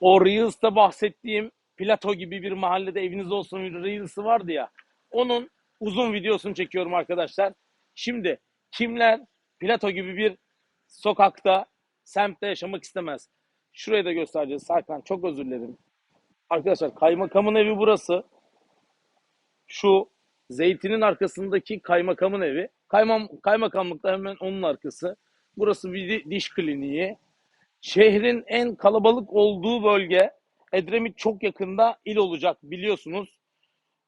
O Reels'ta bahsettiğim Plato gibi bir mahallede eviniz olsun bir Reels'ı vardı ya. Onun uzun videosunu çekiyorum arkadaşlar. Şimdi kimler Plato gibi bir sokakta, semtte yaşamak istemez? Şurayı da göstereceğiz. Serkan çok özür dilerim. Arkadaşlar kaymakamın evi burası. Şu zeytinin arkasındaki kaymakamın evi. Kaymam, kaymakamlık da hemen onun arkası. Burası bir di- diş kliniği. Şehrin en kalabalık olduğu bölge Edremit çok yakında il olacak biliyorsunuz.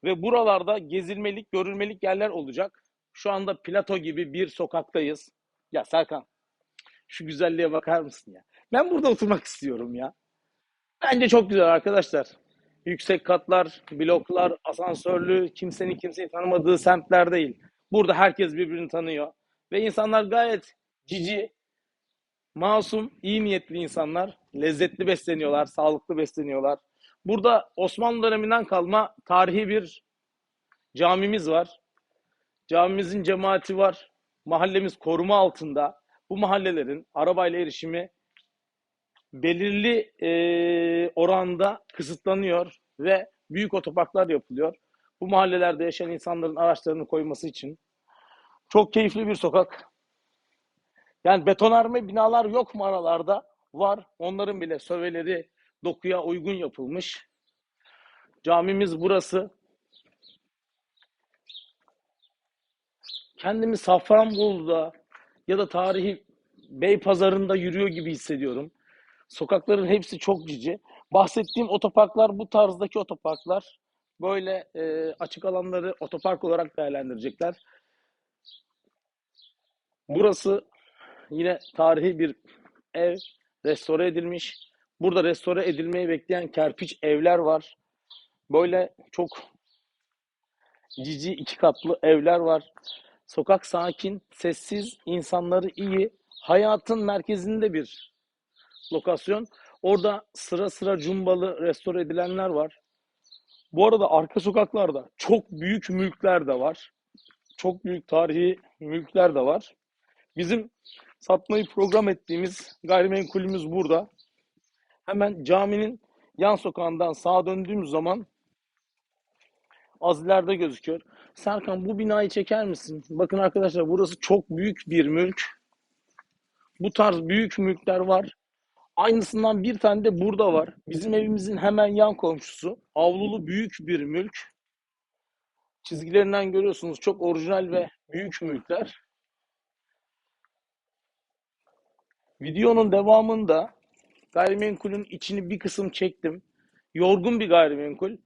Ve buralarda gezilmelik, görülmelik yerler olacak. Şu anda Plato gibi bir sokaktayız. Ya Serkan şu güzelliğe bakar mısın ya? Ben burada oturmak istiyorum ya. Bence çok güzel arkadaşlar. Yüksek katlar, bloklar, asansörlü, kimsenin kimseyi tanımadığı semtler değil. Burada herkes birbirini tanıyor. Ve insanlar gayet cici, masum, iyi niyetli insanlar. Lezzetli besleniyorlar, sağlıklı besleniyorlar. Burada Osmanlı döneminden kalma tarihi bir camimiz var. Camimizin cemaati var. Mahallemiz koruma altında. Bu mahallelerin arabayla erişimi belirli e, oranda kısıtlanıyor ve büyük otoparklar yapılıyor. Bu mahallelerde yaşayan insanların araçlarını koyması için çok keyifli bir sokak. Yani betonarme binalar yok mu aralarda? Var. Onların bile söveleri dokuya uygun yapılmış. Camimiz burası. Kendimi Safranbolu'da ya da tarihi Beypazarı'nda yürüyor gibi hissediyorum. Sokakların hepsi çok cici. Bahsettiğim otoparklar bu tarzdaki otoparklar. Böyle e, açık alanları otopark olarak değerlendirecekler. Burası yine tarihi bir ev, restore edilmiş. Burada restore edilmeyi bekleyen kerpiç evler var. Böyle çok cici iki katlı evler var. Sokak sakin, sessiz, insanları iyi. Hayatın merkezinde bir lokasyon. Orada sıra sıra cumbalı restore edilenler var. Bu arada arka sokaklarda çok büyük mülkler de var. Çok büyük tarihi mülkler de var. Bizim satmayı program ettiğimiz gayrimenkulümüz burada. Hemen caminin yan sokağından sağa döndüğümüz zaman az ileride gözüküyor. Serkan bu binayı çeker misin? Bakın arkadaşlar burası çok büyük bir mülk. Bu tarz büyük mülkler var. Aynısından bir tane de burada var. Bizim evimizin hemen yan komşusu. Avlulu büyük bir mülk. Çizgilerinden görüyorsunuz çok orijinal ve büyük mülkler. Videonun devamında gayrimenkulün içini bir kısım çektim. Yorgun bir gayrimenkul.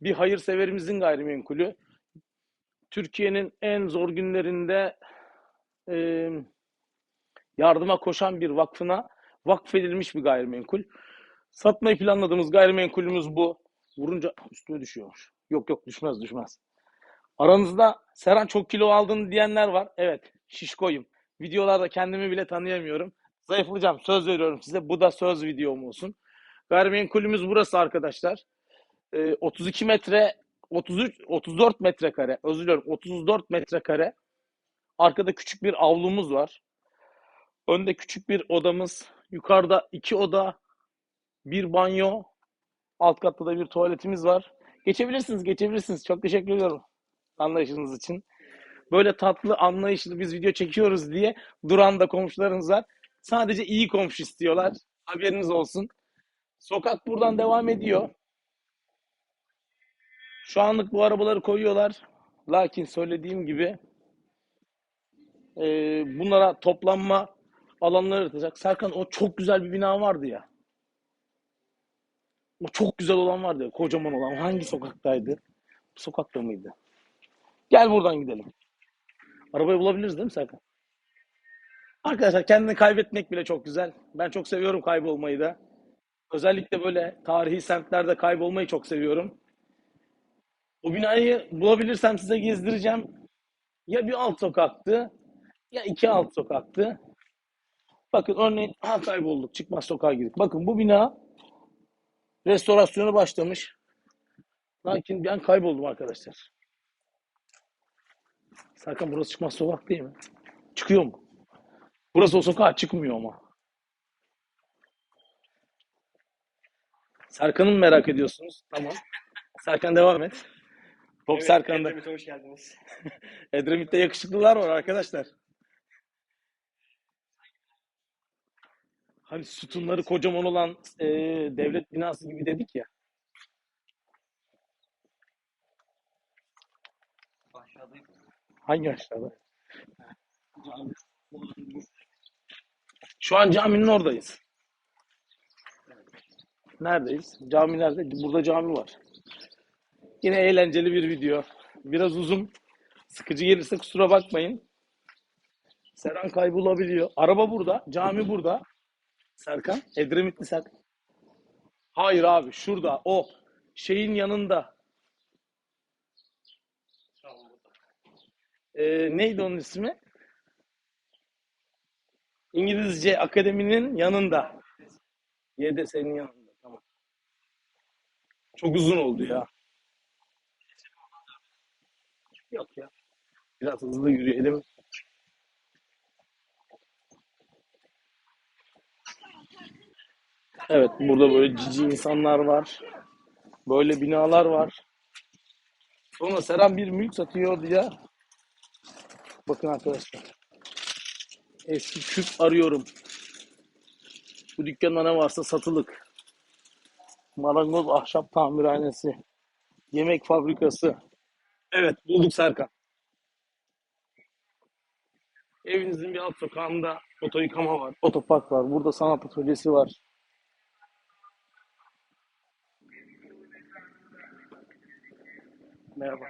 Bir hayırseverimizin gayrimenkulü. Türkiye'nin en zor günlerinde e, yardıma koşan bir vakfına vakfedilmiş bir gayrimenkul. Satmayı planladığımız gayrimenkulümüz bu. Vurunca üstüme düşüyor. Yok yok düşmez düşmez. Aranızda Serhan çok kilo aldın diyenler var. Evet şişkoyum. Videolarda kendimi bile tanıyamıyorum. Zayıflayacağım söz veriyorum size. Bu da söz videom olsun. Gayrimenkulümüz burası arkadaşlar. Ee, 32 metre 33 34 metrekare özür diliyorum 34 metrekare arkada küçük bir avlumuz var. Önde küçük bir odamız, yukarıda iki oda, bir banyo, alt katta da bir tuvaletimiz var. Geçebilirsiniz, geçebilirsiniz. Çok teşekkür ediyorum anlayışınız için. Böyle tatlı, anlayışlı biz video çekiyoruz diye duran da komşularınız var. Sadece iyi komşu istiyorlar. Haberiniz olsun. Sokak buradan devam ediyor. Şu anlık bu arabaları koyuyorlar. Lakin söylediğim gibi e, bunlara toplanma alanları yaratacak. Serkan o çok güzel bir bina vardı ya. O çok güzel olan vardı ya. Kocaman olan. Hangi sokaktaydı? Bu sokakta mıydı? Gel buradan gidelim. Arabayı bulabiliriz değil mi Serkan? Arkadaşlar kendini kaybetmek bile çok güzel. Ben çok seviyorum kaybolmayı da. Özellikle böyle tarihi semtlerde kaybolmayı çok seviyorum. O binayı bulabilirsem size gezdireceğim. Ya bir alt sokaktı ya iki alt sokaktı. Bakın örneğin ha kaybolduk. Çıkmaz sokağa girdik. Bakın bu bina restorasyonu başlamış. Lakin ben kayboldum arkadaşlar. Serkan burası çıkmaz sokak değil mi? Çıkıyor mu? Burası o sokağa çıkmıyor ama. Serkan'ı mı merak ediyorsunuz? Tamam. Serkan devam et. Top Evet, Serkan'da. Edremit'e hoş geldiniz. Edremit'te yakışıklılar var arkadaşlar. Hani sütunları kocaman olan e, devlet binası gibi dedik ya. Aşağıdayım. Hangi aşağıda? Şu an caminin oradayız. Neredeyiz? Cami nerede? Burada cami var. Yine eğlenceli bir video. Biraz uzun. Sıkıcı gelirse kusura bakmayın. Serhan kaybolabiliyor. Araba burada. Cami burada. Serkan. Edremitli Serkan. Hayır abi şurada. O. Şeyin yanında. Ee, neydi onun ismi? İngilizce akademinin yanında. YDS'nin yanında. Tamam. Çok uzun oldu ya. Yok ya. Biraz hızlı yürüyelim. Evet, burada böyle cici insanlar var. Böyle binalar var. Sonra Seren bir mülk satıyor diye. Bakın arkadaşlar. Eski küp arıyorum. Bu dükkanda ne varsa satılık. Marangoz ahşap tamirhanesi. Yemek fabrikası. Evet bulduk Serkan. Evinizin bir alt sokağında oto yıkama var. Otopark var. Burada sanat atölyesi var. Merhaba.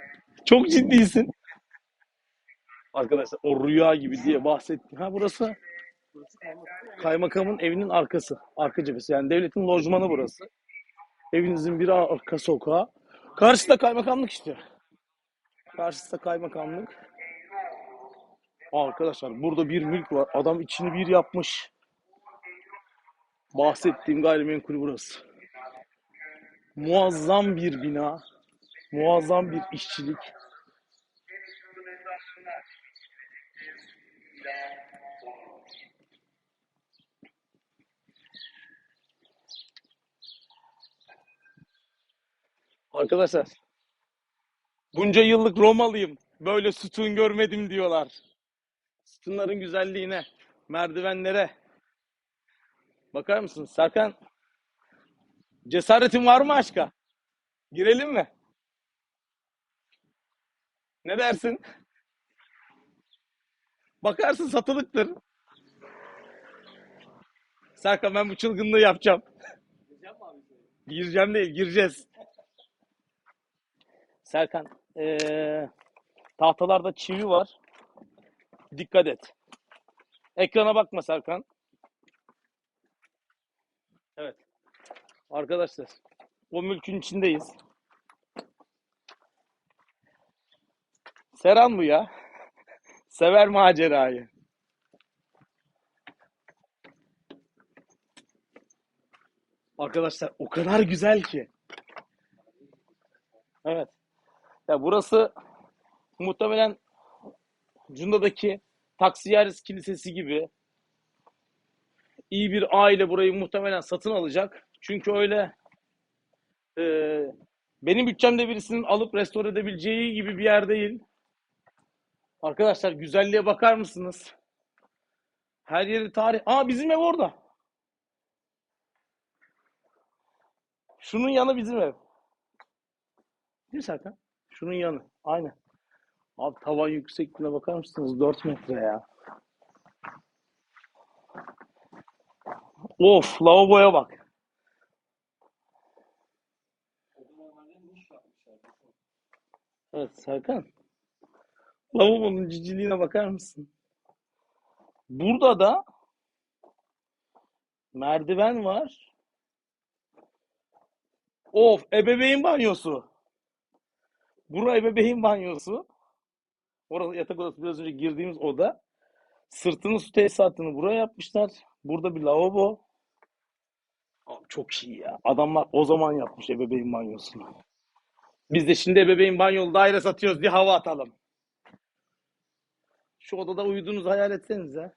Çok ciddisin. Arkadaşlar o rüya gibi diye bahsettim. Ha burası kaymakamın evinin arkası. Arka cephesi. Yani devletin lojmanı burası. Evinizin bir arka sokağı. Karşıda kaymakamlık işte. Karşıda kaymakamlık. Arkadaşlar burada bir mülk var. Adam içini bir yapmış. Bahsettiğim gayrimenkul burası. Muazzam bir bina. Muazzam bir işçilik. Arkadaşlar bunca yıllık Romalıyım. Böyle sütun görmedim diyorlar. Sütunların güzelliğine, merdivenlere. Bakar mısın? Serkan cesaretin var mı aşka? Girelim mi? Ne dersin? Bakarsın satılıktır. Serkan ben bu çılgınlığı yapacağım. Gireceğim değil, gireceğiz. Serkan, eee, tahtalarda çivi var. Dikkat et. Ekrana bakma Serkan. Evet. Arkadaşlar, o mülkün içindeyiz. Serhan bu ya. Sever macerayı. Arkadaşlar o kadar güzel ki. Evet. Ya burası muhtemelen Cunda'daki Taksiyeris Kilisesi gibi iyi bir aile burayı muhtemelen satın alacak. Çünkü öyle e, benim bütçemde birisinin alıp restore edebileceği gibi bir yer değil. Arkadaşlar güzelliğe bakar mısınız? Her yeri tarih. Aa bizim ev orada. Şunun yanı bizim ev. Değil mi Serkan? Şunun yanı. Aynen. Abi tavan yüksekliğine bakar mısınız? 4 metre ya. Of lavaboya bak. Evet Serkan. Lavabonun ciciliğine bakar mısın? Burada da merdiven var. Of ebeveyn banyosu. Bura ebeveyn banyosu. Orası yatak odası biraz önce girdiğimiz oda. Sırtını su tesisatını buraya yapmışlar. Burada bir lavabo. Çok iyi ya. Adamlar o zaman yapmış ebeveyn banyosunu. Biz de şimdi ebeveyn banyolu daire satıyoruz diye hava atalım. Şu odada uyuduğunuzu hayal etsenize.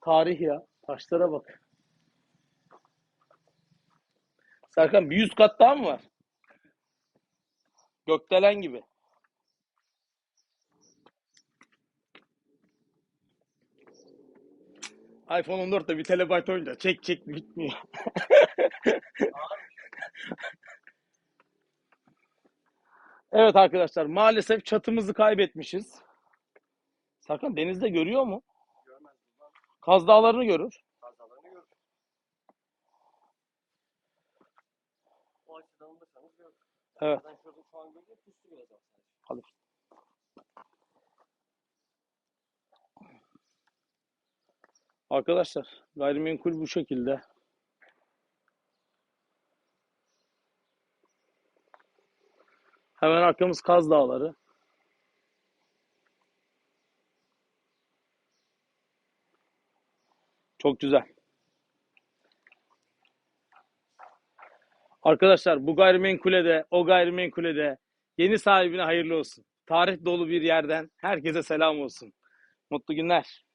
Tarih ya. Taşlara bak. Serkan bir yüz kat daha mı var? Gökdelen gibi. iPhone 14'te bir terabayt oyunca çek çek bitmiyor. evet arkadaşlar maalesef çatımızı kaybetmişiz. Serkan denizde görüyor mu? Görmez Kaz Dağları'nı görür. kazalarını görür. O açıdan alırsanız görür. Evet. Ben şurada şu an görüyorum. Puslu biraz sadece. Hadi. Arkadaşlar gayrimenkul bu şekilde. Hemen arkamız Kaz Dağları. Çok güzel. Arkadaşlar bu gayrimenkule o gayrimenkule yeni sahibine hayırlı olsun. Tarih dolu bir yerden herkese selam olsun. Mutlu günler.